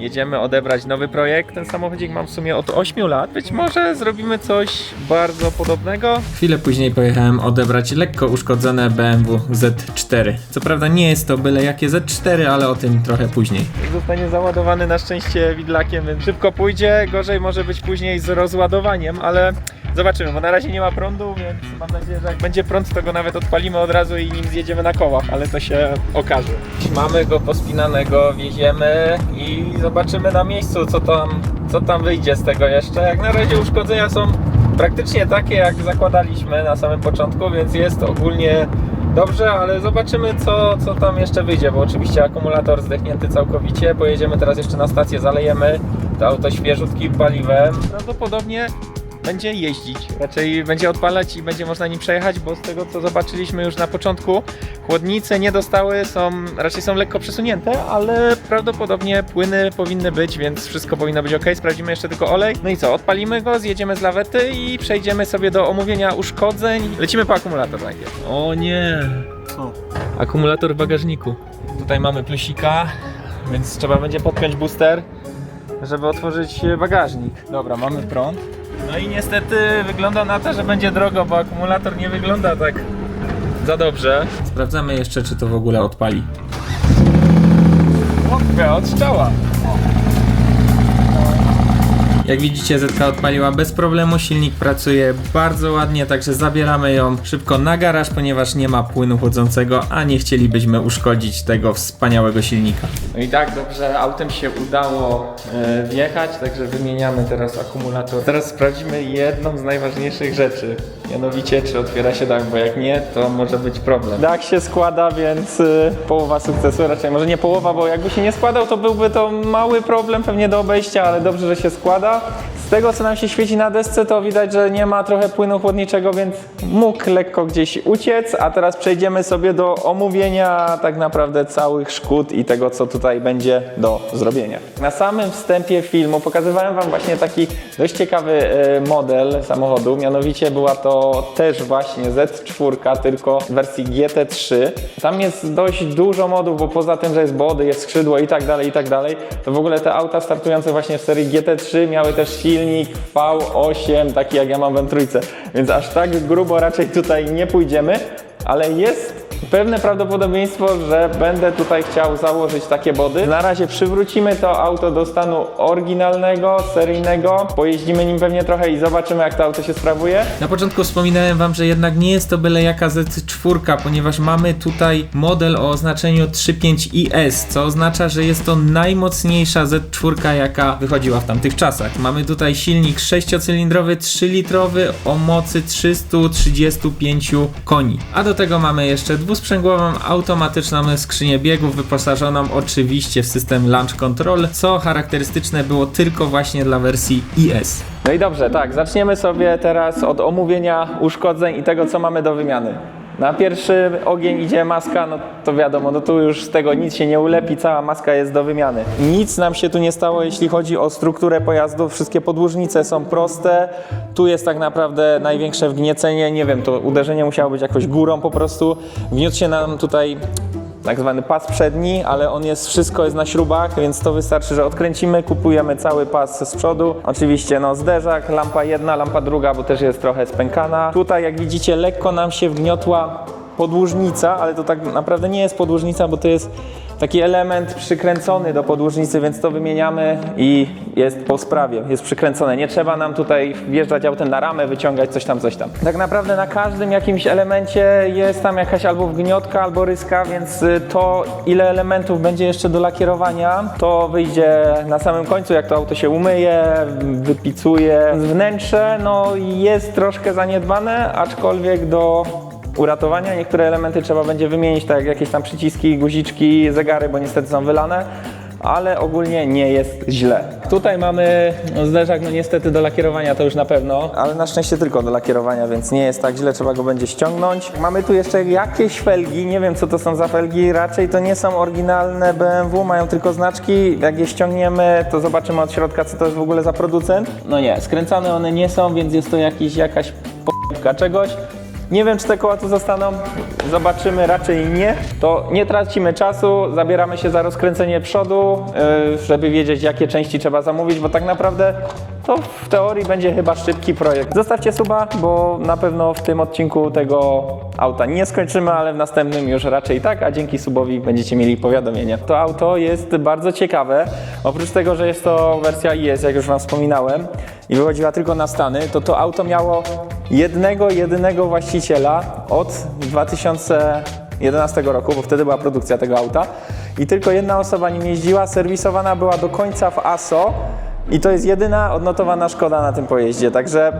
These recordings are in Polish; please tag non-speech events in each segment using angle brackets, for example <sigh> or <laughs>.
Jedziemy odebrać nowy projekt. Ten samochodzik mam w sumie od 8 lat. Być może zrobimy coś bardzo podobnego. Chwilę później pojechałem odebrać lekko uszkodzone BMW Z4. Co prawda nie jest to byle jakie Z4, ale o tym trochę później. Zostanie załadowany na szczęście widlakiem, więc szybko pójdzie. Gorzej może być później z rozładowaniem, ale zobaczymy, bo na razie nie ma prądu, więc mam nadzieję, że jak będzie prąd, to go nawet odpalimy od razu i nim zjedziemy na kołach, ale to się okaże. Mamy go pospinanego, wieziemy i zobaczymy na miejscu, co tam, co tam wyjdzie z tego jeszcze. Jak na razie uszkodzenia są praktycznie takie, jak zakładaliśmy na samym początku, więc jest ogólnie dobrze, ale zobaczymy, co, co tam jeszcze wyjdzie, bo oczywiście akumulator zdechnięty całkowicie. Pojedziemy teraz jeszcze na stację, zalejemy to auto świeżutkim paliwem. Prawdopodobnie będzie jeździć, raczej będzie odpalać i będzie można nim przejechać, bo z tego co zobaczyliśmy już na początku, chłodnice nie dostały, są, raczej są lekko przesunięte, ale prawdopodobnie płyny powinny być, więc wszystko powinno być ok. Sprawdzimy jeszcze tylko olej. No i co, odpalimy go, zjedziemy z lawety i przejdziemy sobie do omówienia uszkodzeń. Lecimy po akumulator najpierw. O nie! Akumulator w bagażniku. Tutaj mamy plusika, więc trzeba będzie podpiąć booster, żeby otworzyć bagażnik. Dobra, mamy prąd. No i niestety wygląda na to, że będzie drogo, bo akumulator nie wygląda tak za dobrze. Sprawdzamy jeszcze, czy to w ogóle odpali. Łapkę od strzała. Jak widzicie, Zetka odpaliła bez problemu, silnik pracuje bardzo ładnie, także zabieramy ją szybko na garaż, ponieważ nie ma płynu chłodzącego, a nie chcielibyśmy uszkodzić tego wspaniałego silnika. No i tak, dobrze, autem się udało e, wjechać, także wymieniamy teraz akumulator. Teraz sprawdzimy jedną z najważniejszych rzeczy, mianowicie czy otwiera się dach, bo jak nie, to może być problem. Dach się składa, więc y, połowa sukcesu, raczej może nie połowa, bo jakby się nie składał, to byłby to mały problem pewnie do obejścia, ale dobrze, że się składa. Z tego, co nam się świeci na desce, to widać, że nie ma trochę płynu chłodniczego, więc mógł lekko gdzieś uciec, a teraz przejdziemy sobie do omówienia tak naprawdę całych szkód i tego, co tutaj będzie do zrobienia. Na samym wstępie filmu pokazywałem Wam właśnie taki dość ciekawy e, model samochodu, mianowicie była to też właśnie Z4, tylko w wersji GT3. Tam jest dość dużo modów, bo poza tym, że jest body, jest skrzydło i tak dalej, i tak dalej, to w ogóle te auta startujące właśnie w serii GT3 miały też silnik V8, taki jak ja mam w M3, więc aż tak grubo raczej tutaj nie pójdziemy, ale jest pewne prawdopodobieństwo, że będę tutaj chciał założyć takie body. Na razie przywrócimy to auto do stanu oryginalnego, seryjnego, pojeździmy nim pewnie trochę i zobaczymy jak to auto się sprawuje. Na początku wspominałem wam, że jednak nie jest to byle jaka Z4, ponieważ mamy tutaj model o oznaczeniu 35IS, co oznacza, że jest to najmocniejsza Z4, jaka wychodziła w tamtych czasach. Mamy tutaj silnik 6-cylindrowy, 3-litrowy o mocy 335 koni. A do tego mamy jeszcze dwusprzęgłową automatyczną skrzynię biegów, wyposażoną oczywiście w system Launch Control, co charakterystyczne było tylko właśnie dla wersji IS. No i dobrze, tak, zaczniemy sobie teraz od omówienia uszkodzeń i tego, co mamy do wymiany. Na pierwszy ogień idzie maska, no to wiadomo, no tu już z tego nic się nie ulepi, cała maska jest do wymiany. Nic nam się tu nie stało, jeśli chodzi o strukturę pojazdu, wszystkie podłużnice są proste, tu jest tak naprawdę największe wgniecenie, nie wiem, to uderzenie musiało być jakoś górą po prostu. Wgniótł się nam tutaj tak zwany pas przedni, ale on jest, wszystko jest na śrubach, więc to wystarczy, że odkręcimy, kupujemy cały pas z przodu. Oczywiście no zderzak, lampa jedna, lampa druga, bo też jest trochę spękana. Tutaj jak widzicie lekko nam się wgniotła podłużnica, ale to tak naprawdę nie jest podłużnica, bo to jest taki element przykręcony do podłużnicy, więc to wymieniamy i jest po sprawie, jest przykręcone. Nie trzeba nam tutaj wjeżdżać autem na ramę, wyciągać coś tam, coś tam. Tak naprawdę na każdym jakimś elemencie jest tam jakaś albo wgniotka, albo ryska, więc y, to ile elementów będzie jeszcze do lakierowania, to wyjdzie na samym końcu, jak to auto się umyje, wypicuje. Wnętrze no jest troszkę zaniedbane, aczkolwiek do uratowania. Niektóre elementy trzeba będzie wymienić, tak jak jakieś tam przyciski, guziczki, zegary, bo niestety są wylane, ale ogólnie nie jest źle. Tutaj mamy zderzak, no niestety do lakierowania to już na pewno, ale na szczęście tylko do lakierowania, więc nie jest tak źle, trzeba go będzie ściągnąć. Mamy tu jeszcze jakieś felgi, nie wiem co to są za felgi, raczej to nie są oryginalne BMW, mają tylko znaczki. Jak je ściągniemy, to zobaczymy od środka, co to jest w ogóle za producent. No nie, skręcane one nie są, więc jest to jakiś, jakaś p***ka czegoś. Nie wiem, czy te koła tu zostaną. Zobaczymy, raczej nie. To nie tracimy czasu, zabieramy się za rozkręcenie przodu, yy, żeby wiedzieć, jakie części trzeba zamówić, bo tak naprawdę to w teorii będzie chyba szybki projekt. Zostawcie suba, bo na pewno w tym odcinku tego auta nie skończymy, ale w następnym już raczej tak, a dzięki subowi będziecie mieli powiadomienie. To auto jest bardzo ciekawe. Oprócz tego, że jest to wersja IS, jak już Wam wspominałem, i wychodziła tylko na Stany, to to auto miało jednego, jedynego właściciela od 2011 roku, bo wtedy była produkcja tego auta. I tylko jedna osoba nim jeździła, serwisowana była do końca w ASO i to jest jedyna odnotowana szkoda na tym pojeździe, także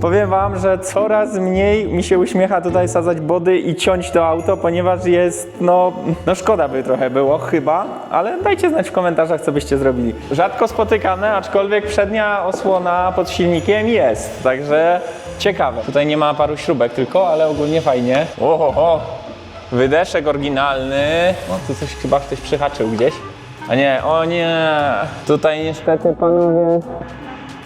powiem Wam, że coraz mniej mi się uśmiecha tutaj sadzać body i ciąć to auto, ponieważ jest, no, no szkoda by trochę było chyba, ale dajcie znać w komentarzach, co byście zrobili. Rzadko spotykane, aczkolwiek przednia osłona pod silnikiem jest, także ciekawe. Tutaj nie ma paru śrubek tylko, ale ogólnie fajnie. Oho, wydeszek oryginalny. O, tu coś chyba ktoś przyhaczył gdzieś. A nie, o nie, tutaj niestety panowie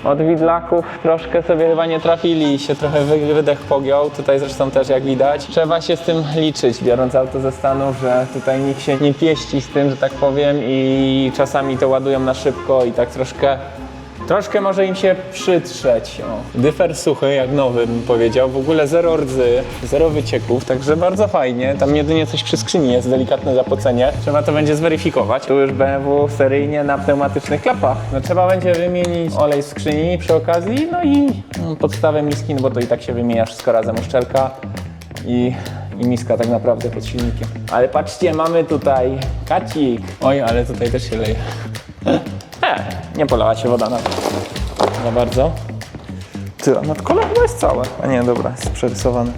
od widlaków troszkę sobie chyba nie trafili i się trochę wy- wydech pogiął. Tutaj zresztą też jak widać. Trzeba się z tym liczyć, biorąc auto ze Stanów, że tutaj nikt się nie pieści z tym, że tak powiem i czasami to ładują na szybko i tak troszkę Troszkę może im się przytrzeć. O. Dyfer suchy, jak nowy bym powiedział. W ogóle zero rdzy, zero wycieków, także bardzo fajnie. Tam jedynie coś przy skrzyni jest, delikatne zapocenie. Trzeba to będzie zweryfikować. Tu już BMW seryjnie na pneumatycznych klapach. No trzeba będzie wymienić olej z skrzyni przy okazji, no i no, podstawę miski, no bo to i tak się wymienia wszystko razem, uszczelka i, i miska tak naprawdę pod silnikiem. Ale patrzcie, mamy tutaj kacik. Oj, ale tutaj też się leje. <laughs> E, nie polała się woda na. Za bardzo. Ty, a nadkole chyba jest całe. A nie, dobra, jest przerysowane.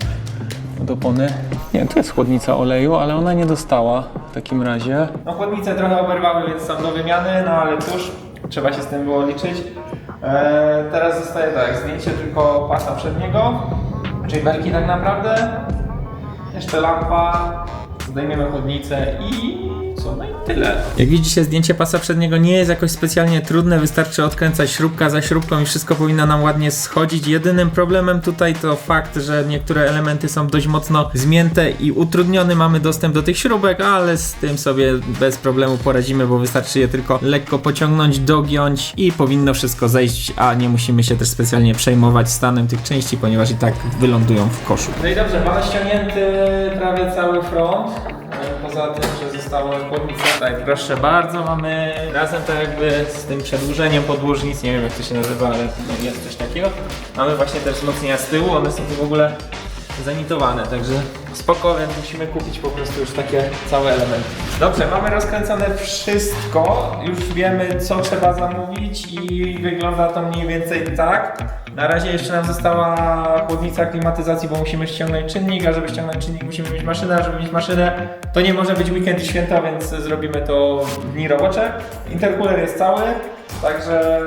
Od opony. Nie, tu jest chłodnica oleju, ale ona nie dostała w takim razie. No chłodnice trochę oberwały, więc są do wymiany, no ale cóż, trzeba się z tym było liczyć. Eee, teraz zostaje tak, zdjęcie tylko pasa przedniego, czyli belki tak naprawdę. Jeszcze lampa, zdejmiemy chłodnicę i co, no i tyle. Jak widzicie, zdjęcie pasa przedniego nie jest jakoś specjalnie trudne, wystarczy odkręcać śrubka za śrubką i wszystko powinno nam ładnie schodzić. Jedynym problemem tutaj to fakt, że niektóre elementy są dość mocno zmięte i utrudniony mamy dostęp do tych śrubek, ale z tym sobie bez problemu poradzimy, bo wystarczy je tylko lekko pociągnąć, dogiąć i powinno wszystko zejść, a nie musimy się też specjalnie przejmować stanem tych części, ponieważ i tak wylądują w koszu. No i dobrze, mamy ściągnięty prawie cały front. Poza tym, że zostały chłodnice, tutaj proszę bardzo, mamy razem tak jakby z tym przedłużeniem podłużnic, nie wiem jak to się nazywa, ale no jest coś takiego. Mamy właśnie też wzmocnienia z tyłu, one są tu w ogóle zanitowane, także spoko, więc musimy kupić po prostu już takie całe elementy. Dobrze, mamy rozkręcone wszystko, już wiemy co trzeba zamówić i wygląda to mniej więcej tak. Na razie jeszcze nam została chłodnica klimatyzacji, bo musimy ściągnąć czynnik, a żeby ściągnąć czynnik musimy mieć maszynę, a żeby mieć maszynę to nie może być weekend i święta, więc zrobimy to w dni robocze. Intercooler jest cały, także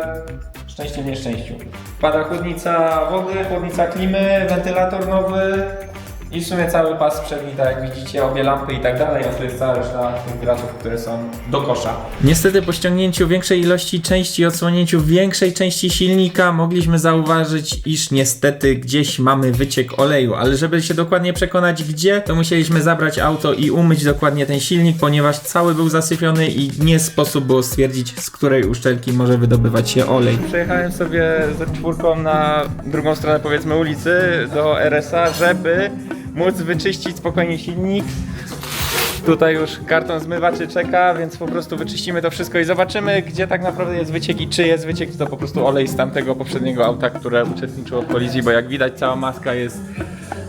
szczęście w nieszczęściu. Pada chłodnica wody, chłodnica klimy, wentylator nowy i w sumie cały pas przedni, tak jak widzicie, obie lampy i tak dalej, a tu jest cała reszta tych gratów, które są do kosza. Niestety po ściągnięciu większej ilości części i odsłonięciu większej części silnika mogliśmy zauważyć, iż niestety gdzieś mamy wyciek oleju, ale żeby się dokładnie przekonać gdzie, to musieliśmy zabrać auto i umyć dokładnie ten silnik, ponieważ cały był zasypiony i nie sposób było stwierdzić z której uszczelki może wydobywać się olej. Przejechałem sobie ze czwórką na drugą stronę powiedzmy ulicy do RSA, żeby móc wyczyścić spokojnie silnik. Tutaj już karton zmywaczy czeka, więc po prostu wyczyścimy to wszystko i zobaczymy, gdzie tak naprawdę jest wyciek i czy jest wyciek, czy to po prostu olej z tamtego poprzedniego auta, które uczestniczyło w kolizji, bo jak widać cała maska jest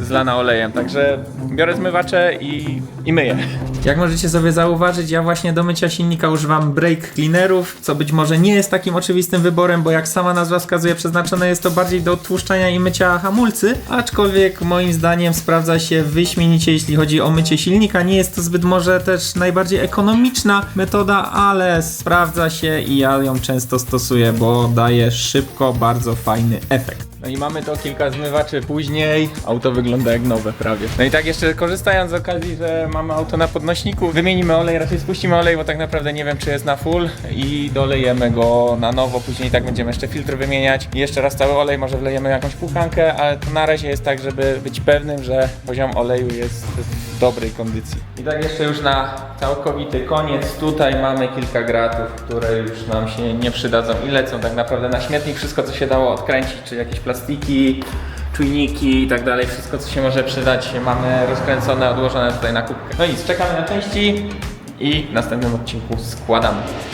zlana olejem, także biorę zmywacze i, i myję. Jak możecie sobie zauważyć, ja właśnie do mycia silnika używam brake cleanerów, co być może nie jest takim oczywistym wyborem, bo jak sama nazwa wskazuje, przeznaczone jest to bardziej do odtłuszczania i mycia hamulcy, aczkolwiek moim zdaniem sprawdza się wyśmienicie, jeśli chodzi o mycie silnika. Nie jest to zbyt może też najbardziej ekonomiczna metoda, ale sprawdza się i ja ją często stosuję, bo daje szybko bardzo fajny efekt. No i mamy to kilka zmywaczy później. Auto wygląda jak nowe prawie. No i tak jeszcze korzystając z okazji, że mamy auto na podnośniku, wymienimy olej, raczej spuścimy olej, bo tak naprawdę nie wiem czy jest na full i dolejemy go na nowo. Później tak będziemy jeszcze filtr wymieniać. I jeszcze raz cały olej, może wlejemy jakąś puchankę, ale to na razie jest tak, żeby być pewnym, że poziom oleju jest dobrej kondycji. I tak jeszcze już na całkowity koniec, tutaj mamy kilka gratów, które już nam się nie przydadzą i lecą tak naprawdę na śmietnik. Wszystko co się dało odkręcić, czy jakieś plastiki, czujniki i tak dalej, wszystko co się może przydać mamy rozkręcone, odłożone tutaj na kubkę. No nic, czekamy na części i w następnym odcinku składamy.